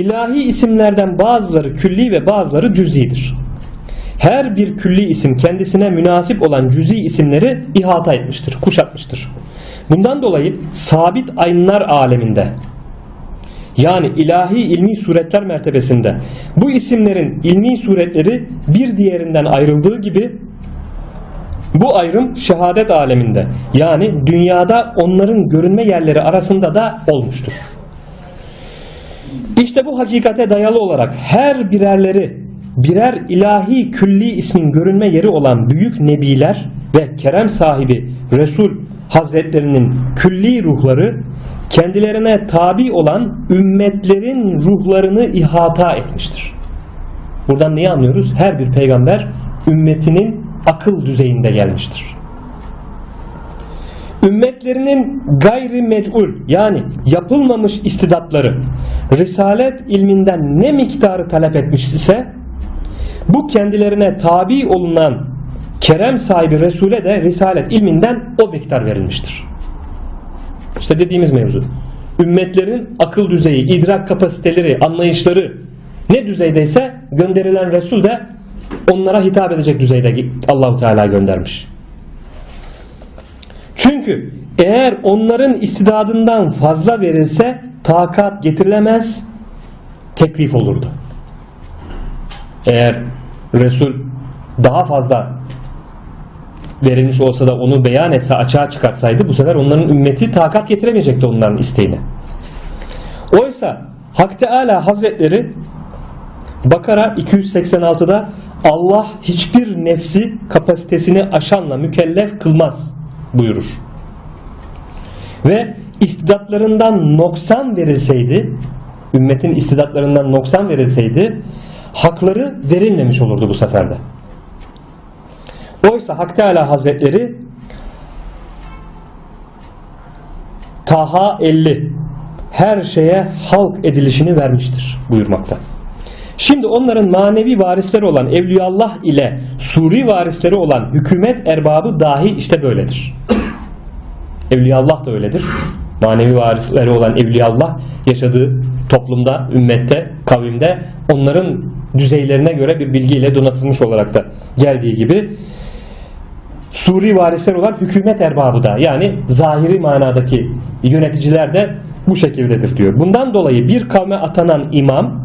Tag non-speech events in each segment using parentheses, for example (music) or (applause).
İlahi isimlerden bazıları külli ve bazıları cüzidir. Her bir külli isim kendisine münasip olan cüzi isimleri ihata etmiştir, kuşatmıştır. Bundan dolayı sabit aynlar aleminde yani ilahi ilmi suretler mertebesinde bu isimlerin ilmi suretleri bir diğerinden ayrıldığı gibi bu ayrım şehadet aleminde yani dünyada onların görünme yerleri arasında da olmuştur. İşte bu hakikate dayalı olarak her birerleri birer ilahi külli ismin görünme yeri olan büyük nebiler ve kerem sahibi Resul Hazretlerinin külli ruhları kendilerine tabi olan ümmetlerin ruhlarını ihata etmiştir. Buradan neyi anlıyoruz? Her bir peygamber ümmetinin akıl düzeyinde gelmiştir. Ümmetlerinin gayri mec'ul yani yapılmamış istidatları risalet ilminden ne miktarı talep etmiş ise bu kendilerine tabi olunan kerem sahibi Resul'e de risalet ilminden o miktar verilmiştir. İşte dediğimiz mevzu. Ümmetlerin akıl düzeyi, idrak kapasiteleri, anlayışları ne düzeydeyse gönderilen Resul de onlara hitap edecek düzeyde Allahu Teala göndermiş. Çünkü eğer onların istidadından fazla verilse takat getirilemez, teklif olurdu. Eğer Resul daha fazla verilmiş olsa da onu beyan etse açığa çıkarsaydı bu sefer onların ümmeti takat getiremeyecekti onların isteğine. Oysa Hak Teala Hazretleri Bakara 286'da Allah hiçbir nefsi kapasitesini aşanla mükellef kılmaz buyurur. Ve istidatlarından noksan verilseydi, ümmetin istidatlarından noksan verilseydi, hakları verilmemiş olurdu bu seferde. Oysa Hak Teala Hazretleri Taha 50 her şeye halk edilişini vermiştir buyurmakta. Şimdi onların manevi varisleri olan Evliyallah ile suri varisleri olan hükümet erbabı dahi işte böyledir. (clears throat) Evliyallah da öyledir. Manevi varisleri olan Evliyallah yaşadığı toplumda, ümmette, kavimde onların düzeylerine göre bir bilgiyle donatılmış olarak da geldiği gibi Suri varisler olan hükümet erbabı da yani zahiri manadaki yöneticiler de bu şekildedir diyor. Bundan dolayı bir kavme atanan imam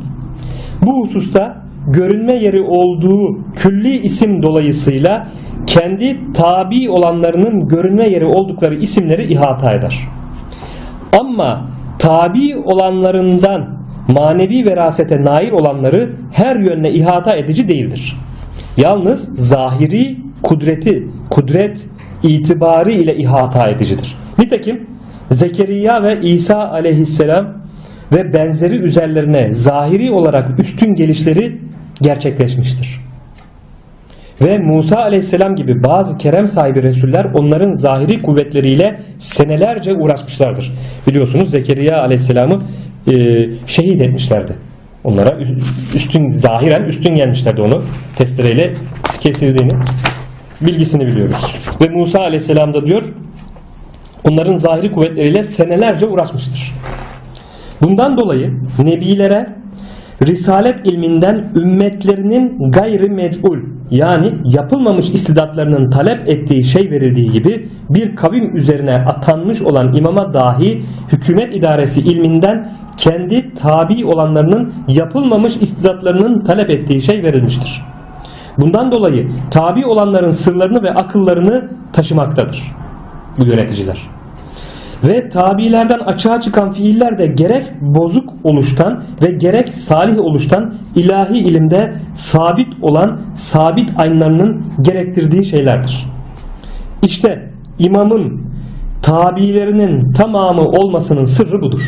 bu hususta görünme yeri olduğu külli isim dolayısıyla kendi tabi olanlarının görünme yeri oldukları isimleri ihata eder. Ama tabi olanlarından manevi verasete nail olanları her yönle ihata edici değildir. Yalnız zahiri kudreti, kudret itibarı ile ihata edicidir. Nitekim Zekeriya ve İsa aleyhisselam ve benzeri üzerlerine zahiri olarak üstün gelişleri gerçekleşmiştir. Ve Musa aleyhisselam gibi bazı kerem sahibi Resuller onların zahiri kuvvetleriyle senelerce uğraşmışlardır. Biliyorsunuz Zekeriya aleyhisselamı e, şehit etmişlerdi. Onlara üstün zahiren üstün gelmişlerdi onu testereyle kesildiğini bilgisini biliyoruz. Ve Musa aleyhisselam da diyor onların zahiri kuvvetleriyle senelerce uğraşmıştır. Bundan dolayı nebilere risalet ilminden ümmetlerinin gayri mec'ul yani yapılmamış istidatlarının talep ettiği şey verildiği gibi bir kavim üzerine atanmış olan imama dahi hükümet idaresi ilminden kendi tabi olanlarının yapılmamış istidatlarının talep ettiği şey verilmiştir. Bundan dolayı tabi olanların sırlarını ve akıllarını taşımaktadır bu yöneticiler. Ve tabilerden açığa çıkan fiiller de gerek bozuk oluştan ve gerek salih oluştan ilahi ilimde sabit olan sabit aynlarının gerektirdiği şeylerdir. İşte imamın tabilerinin tamamı olmasının sırrı budur.